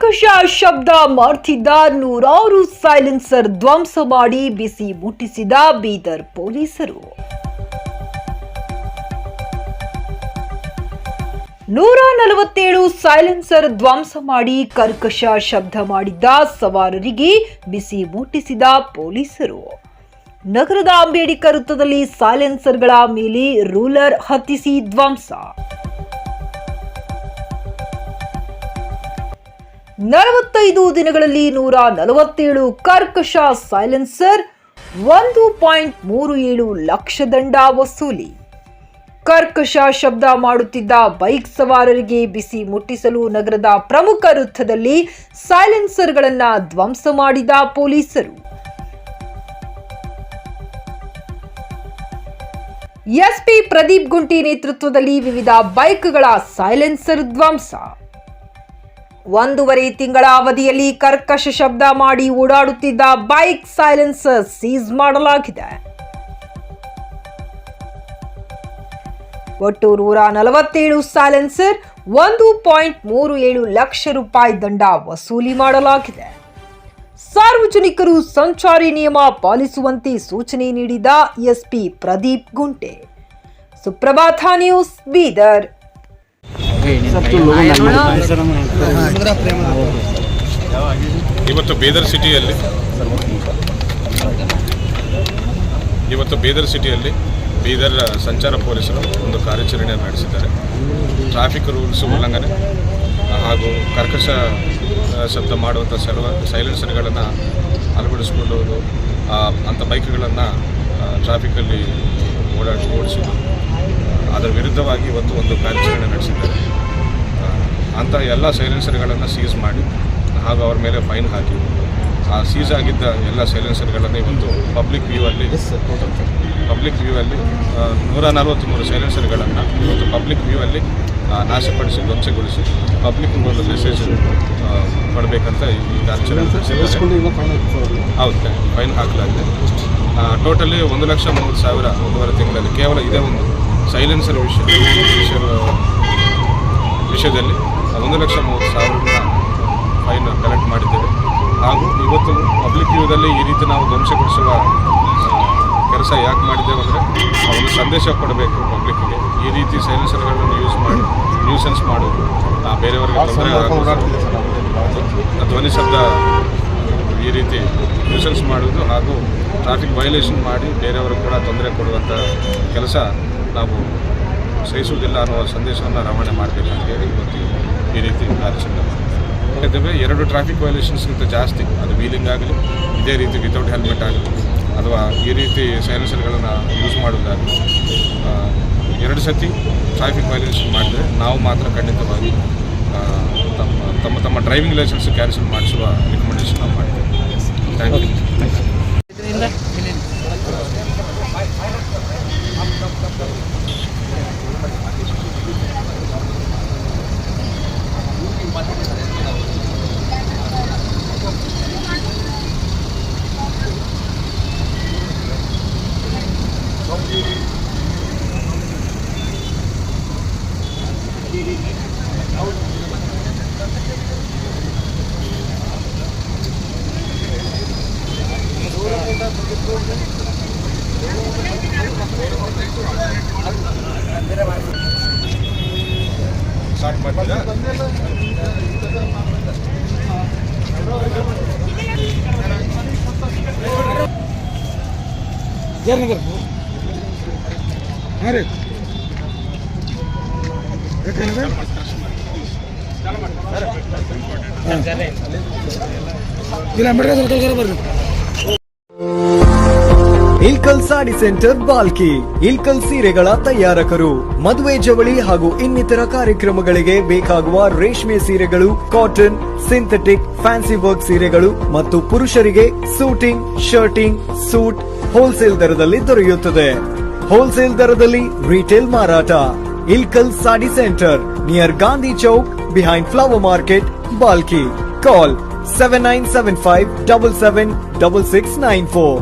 ಕರ್ಕಶ ಶಬ್ದ ಮಾಡ್ತಿದ್ದ ನೂರಾರು ಸೈಲೆನ್ಸರ್ ಧ್ವಂಸ ಮಾಡಿ ಬಿಸಿ ಮುಟ್ಟಿಸಿದ ಬೀದರ್ ಪೊಲೀಸರು. ನೂರ ನಲವತ್ತೇಳು ಸೈಲೆನ್ಸರ್ ಧ್ವಂಸ ಮಾಡಿ ಕರ್ಕಶ ಶಬ್ದ ಮಾಡಿದ್ದ ಸವಾರರಿಗೆ ಬಿಸಿ ಮುಟ್ಟಿಸಿದ ಪೊಲೀಸರು. ನಗರದ ಅಂಬೇಡ್ಕರ್ ವೃತ್ತದಲ್ಲಿ ಸೈಲೆನ್ಸರ್ಗಳ ಮೇಲೆ ರೂಲರ್ ಹತ್ತಿಸಿ ಧ್ವಂಸ. ನಲವತ್ತೈದು ದಿನಗಳಲ್ಲಿ ನೂರ ನಲವತ್ತೇಳು ಕರ್ಕಶ ಸೈಲೆನ್ಸರ್, ಒಂದು ಪಾಯಿಂಟ್ ಮೂರು ಏಳು ಲಕ್ಷ ದಂಡ ವಸೂಲಿ. ಕರ್ಕಶ ಶಬ್ದ ಮಾಡುತ್ತಿದ್ದ ಬೈಕ್ ಸವಾರರಿಗೆ ಬಿಸಿ ಮುಟ್ಟಿಸಲು ನಗರದ ಪ್ರಮುಖ ವೃತ್ತದಲ್ಲಿ ಸೈಲೆನ್ಸರ್ಗಳನ್ನು ಧ್ವಂಸ ಮಾಡಿದ ಪೊಲೀಸರು. ಎಸ್ಪಿ ಪ್ರದೀಪ್ ಗುಂಟಿ ನೇತೃತ್ವದಲ್ಲಿ ವಿವಿಧ ಬೈಕ್ಗಳ ಸೈಲೆನ್ಸರ್ ಧ್ವಂಸ. ಒಂದೂವರೆ ತಿಂಗಳ ಅವಧಿಯಲ್ಲಿ ಕರ್ಕಶ ಶಬ್ದ ಮಾಡಿ ಓಡಾಡುತ್ತಿದ್ದ ಬೈಕ್ ಸೈಲೆನ್ಸರ್ ಸೀಸ್ ಮಾಡಲಾಗಿದೆ. ಒಟ್ಟು ನೂರ ನಲವತ್ತೇಳು ಸೈಲೆನ್ಸರ್, ಒಂದು ಪಾಯಿಂಟ್ ಮೂರು ಏಳು ಲಕ್ಷ ರೂಪಾಯಿ ದಂಡ ವಸೂಲಿ ಮಾಡಲಾಗಿದೆ. ಸಾರ್ವಜನಿಕರು ಸಂಚಾರಿ ನಿಯಮ ಪಾಲಿಸುವಂತೆ ಸೂಚನೆ ನೀಡಿದ ಎಸ್ಪಿ ಪ್ರದೀಪ್ ಗುಂಟೆ. ಸುಪ್ರಭಾತ ನ್ಯೂಸ್ ಬೀದರ್. ಇವತ್ತು ಬೀದರ್ ಸಿಟಿಯಲ್ಲಿ ಇವತ್ತು ಬೀದರ್ ಸಿಟಿಯಲ್ಲಿ ಬೀದರ್ ಸಂಚಾರ ಪೊಲೀಸರು ಒಂದು ಕಾರ್ಯಾಚರಣೆಯನ್ನು ನಡೆಸಿದ್ದಾರೆ. ಟ್ರಾಫಿಕ್ ರೂಲ್ಸ್ ಉಲ್ಲಂಘನೆ ಹಾಗೂ ಕರ್ಕಶ ಶಬ್ದ ಮಾಡುವಂಥ ಸೆಲ್ವ ಸೈಲೆನ್ಸರ್ಗಳನ್ನು ಅಳವಡಿಸಿಕೊಳ್ಳುವುದು ಆ, ಅಂಥ ಬೈಕ್ಗಳನ್ನು ಟ್ರಾಫಿಕಲ್ಲಿ ಓಡಾಡಿ ಓಡಿಸೋದು ಅದರ ವಿರುದ್ಧವಾಗಿ ಇವತ್ತು ಒಂದು ಕಾರ್ಯಾಚರಣೆ ನಡೆಸಿದ್ದಾರೆ. ಅಂಥ ಎಲ್ಲ ಸೈಲೆನ್ಸರ್ಗಳನ್ನು ಸೀಸ್ ಮಾಡಿ ಹಾಗೂ ಅವ್ರ ಮೇಲೆ ಫೈನ್ ಹಾಕಿ. ಆ ಸೀಸ್ ಆಗಿದ್ದ ಎಲ್ಲ ಸೈಲೆನ್ಸರ್ಗಳನ್ನು ಇವತ್ತು ಪಬ್ಲಿಕ್ ವ್ಯೂ ಅಲ್ಲಿ ಪಬ್ಲಿಕ್ ವ್ಯೂ ಅಲ್ಲಿ ನೂರ ನೂರ ನಲವತ್ತ್ಮೂರು ಸೈಲೆನ್ಸರ್ಗಳನ್ನು ಇವತ್ತು ಪಬ್ಲಿಕ್ ವ್ಯೂ ಅಲ್ಲಿ ನಾಶಪಡಿಸಿ ಧ್ವಂಸಗೊಳಿಸಿ ಪಬ್ಲಿಕ್ ಒಂದು ಮೆಸೇಜ್ ಕೊಡಬೇಕಂತ ಈ ಕಾರ್ಯಾಚರಣೆ. ಹೌದು ಫೈನ್ ಹಾಕಲಾಗಿದೆ. ಟೋಟಲಿ ಒಂದು ಲಕ್ಷ ಮೂವತ್ತು ಸಾವಿರ ಒಂದೂವರೆ ತಿಂಗಳಲ್ಲಿ ಕೇವಲ ಇದೇ ಒಂದು ಸೈಲೆನ್ಸರ್ ವಿಷಯ ವಿಷಯದಲ್ಲಿ ಒಂದು ಲಕ್ಷ ಮೂವತ್ತು ಸಾವಿರ ಫೈನ್ ಕಲೆಕ್ಟ್ ಮಾಡಿದ್ದೇವೆ. ಹಾಗೂ ಇವತ್ತು ಪಬ್ಲಿಕ್ ವ್ಯೂದಲ್ಲಿ ಈ ರೀತಿ ನಾವು ಧ್ವಂಸಗೊಳಿಸುವ ಕೆಲಸ ಯಾಕೆ ಮಾಡಿದ್ದೇವೆ ಅಂದರೆ ಒಂದು ಸಂದೇಶ ಕೊಡಬೇಕು ಪಬ್ಲಿಕ್ಗೆ ಈ ರೀತಿ ಸೈಲೆನ್ಸರ್ಗಳನ್ನು ಯೂಸ್ ಮಾಡಿ ನ್ಯೂಸೆನ್ಸ್ ಮಾಡೋದು. ಬೇರೆಯವರಿಗೆ ತೊಂದರೆ ಧ್ವನಿ ಶಬ್ದ ಈ ರೀತಿ ನ್ಯೂಸೆನ್ಸ್ ಮಾಡುವುದು ಹಾಗೂ ಟ್ರಾಫಿಕ್ ವೈಲೇಷನ್ ಮಾಡಿ ಬೇರೆಯವರು ಕೂಡ ತೊಂದರೆ ಕೊಡುವಂಥ ಕೆಲಸ ನಾವು ಸಹಿಸುವುದಿಲ್ಲ ಅನ್ನುವ ಸಂದೇಶವನ್ನು ರವಾನೆ ಮಾಡಬೇಕಂತ ಹೇಳಿ ಇವತ್ತು ಈ ರೀತಿ ಆಲೋಚನೆ ಯಾಕಂದರೆ ಎರಡು ಟ್ರಾಫಿಕ್ ವೈಲೇಷನ್ಸ್ಗಿಂತ ಜಾಸ್ತಿ ಅದು ವೀಲಿಂಗ್ ಆಗಲಿ, ಇದೇ ರೀತಿ ವಿತೌಟ್ ಹೆಲ್ಮೆಟ್ ಆಗಲಿ, ಅಥವಾ ಈ ರೀತಿ ಸೈಲೆನ್ಸರ್ಗಳನ್ನು ಯೂಸ್ ಮಾಡೋದಾಗಲಿ ಎರಡು ಸತಿ ಟ್ರಾಫಿಕ್ ವೈಲೇಷನ್ ಮಾಡಿದರೆ ನಾವು ಮಾತ್ರ ಖಂಡಿತವಾಗಿ ತಮ್ಮ ತಮ್ಮ ತಮ್ಮ ಡ್ರೈವಿಂಗ್ ಲೈಸೆನ್ಸ್ ಕ್ಯಾನ್ಸಲ್ ಮಾಡಿಸುವ ರೆಕಮೆಂಡೇಷನ್ ನಾವು ಮಾಡ್ತೀವಿ. ಥ್ಯಾಂಕ್ ಯು ಸ್ಟಾರ್ಟ್ ಮಾಡ್ತೀರಾ ಜಯನಗರ ಇಲ್ಕಲ್ ಸಾಡಿ ಸೆಂಟರ್ ಬಾಲ್ಕಿ. ಇಲ್ಕಲ್ ಸೀರೆಗಳ ತಯಾರಕರು. ಮದುವೆ ಜವಳಿ ಹಾಗೂ ಇನ್ನಿತರ ಕಾರ್ಯಕ್ರಮಗಳಿಗೆ ಬೇಕಾಗುವ ರೇಷ್ಮೆ ಸೀರೆಗಳು, ಕಾಟನ್, ಸಿಂಥೆಟಿಕ್, ಫ್ಯಾನ್ಸಿ ವರ್ಕ್ ಸೀರೆಗಳು ಮತ್ತು ಪುರುಷರಿಗೆ ಸೂಟಿಂಗ್, ಶರ್ಟಿಂಗ್, ಸೂಟ್, ಹೋಲ್ಸೇಲ್ ದರದಲ್ಲಿ ದೊರೆಯುತ್ತದೆ. ಹೋಲ್ಸೇಲ್ ದರದಲ್ಲಿ ರಿಟೇಲ್ ಮಾರಾಟ. Ilkal sari centre near Gandhi Chowk behind flower market Balki. Call seven nine seven five double seven double six nine four